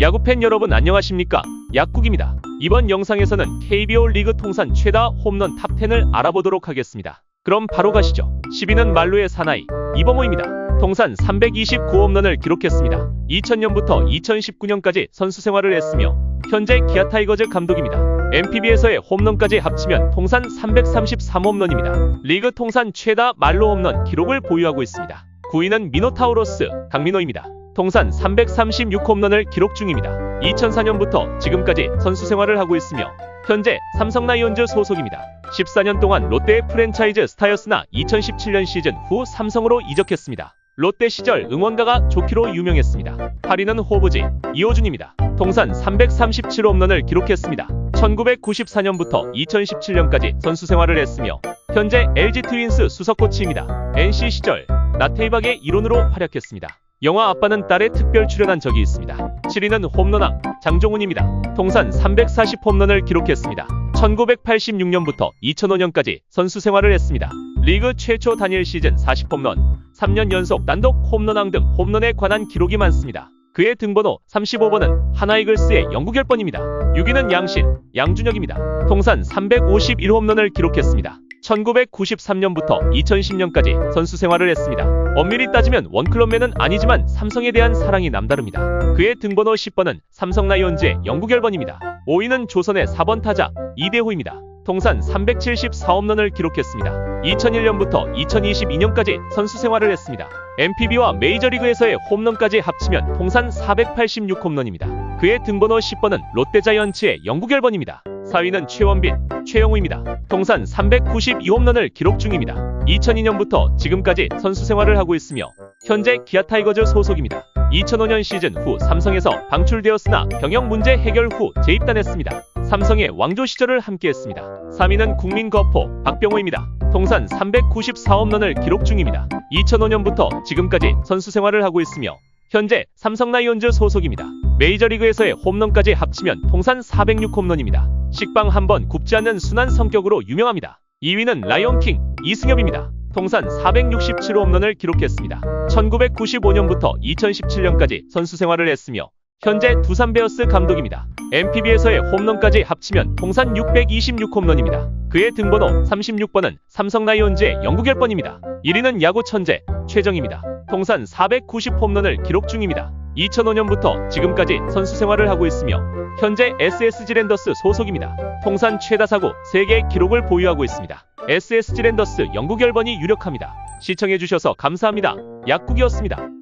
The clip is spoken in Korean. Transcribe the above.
야구팬 여러분 안녕하십니까? 약국입니다. 이번 영상에서는 KBO 리그 통산 최다 홈런 탑10을 알아보도록 하겠습니다. 그럼 바로 가시죠. 10위는 말루의 사나이 이범호입니다. 통산 329홈런을 기록했습니다. 2000년부터 2019년까지 선수 생활을 했으며 현재 기아 타이거즈 감독입니다. NPB에서의 홈런까지 합치면 통산 333홈런입니다. 리그 통산 최다 말로 홈런 기록을 보유하고 있습니다. 9위는 미노타우로스 강민호입니다. 통산 336홈런을 기록 중입니다. 2004년부터 지금까지 선수 생활을 하고 있으며 현재 삼성 라이온즈 소속입니다. 14년 동안 롯데의 프랜차이즈 스타였으나 2017년 시즌 후 삼성으로 이적했습니다. 롯데 시절 응원가가 좋기로 유명했습니다. 8위는 호브지 이호준입니다. 통산 337홈런을 기록했습니다. 1994년부터 2017년까지 선수 생활을 했으며 현재 LG 트윈스 수석 코치입니다. NC 시절 나테이박의 일원으로 활약했습니다. 영화 아빠는 딸에 특별 출연한 적이 있습니다. 7위는 홈런왕 장종훈입니다. 통산 340 홈런을 기록했습니다. 1986년부터 2005년까지 선수 생활을 했습니다. 리그 최초 단일 시즌 40 홈런, 3년 연속 단독 홈런왕 등 홈런에 관한 기록이 많습니다. 그의 등번호 35번은 하나이글스의 영구 결번입니다. 6위는 양신, 양준혁입니다. 통산 351 홈런을 기록했습니다. 1993년부터 2010년까지 선수 생활을 했습니다. 엄밀히 따지면 원클럽맨은 아니지만 삼성에 대한 사랑이 남다릅니다. 그의 등번호 10번은 삼성 라이온즈의 영구 결번입니다. 5위는 조선의 4번 타자 이대호입니다. 통산 374홈런을 기록했습니다. 2001년부터 2022년까지 선수 생활을 했습니다. MPB와 메이저리그에서의 홈런까지 합치면 통산 486홈런입니다. 그의 등번호 10번은 롯데자이언츠의 영구결번입니다. 4위는 최원빈, 최영우입니다. 통산 392홈런을 기록 중입니다. 2002년부터 지금까지 선수 생활을 하고 있으며 현재 기아 타이거즈 소속입니다. 2005년 시즌 후 삼성에서 방출되었으나 병역 문제 해결 후 재입단했습니다. 삼성의 왕조 시절을 함께했습니다. 3위는 국민 거포 박병호입니다. 통산 394홈런을 기록 중입니다. 2005년부터 지금까지 선수 생활을 하고 있으며 현재 삼성 라이온즈 소속입니다. 메이저리그에서의 홈런까지 합치면 통산 406홈런입니다. 식빵 한 번 굽지 않는 순한 성격으로 유명합니다. 2위는 라이온킹 이승엽입니다. 통산 467홈런을 기록했습니다. 1995년부터 2017년까지 선수 생활을 했으며 현재 두산 베어스 감독입니다. NPB에서의 홈런까지 합치면 통산 626 홈런입니다. 그의 등번호 36번은 삼성 라이온즈의 영구 결번입니다. 1위는 야구 천재 최정입니다. 통산 490 홈런을 기록 중입니다. 2005년부터 지금까지 선수 생활을 하고 있으며 현재 SSG 랜더스 소속입니다. 통산 최다 사고 3개의 기록을 보유하고 있습니다. SSG 랜더스 영구결번이 유력합니다. 시청해주셔서 감사합니다. 약국이었습니다.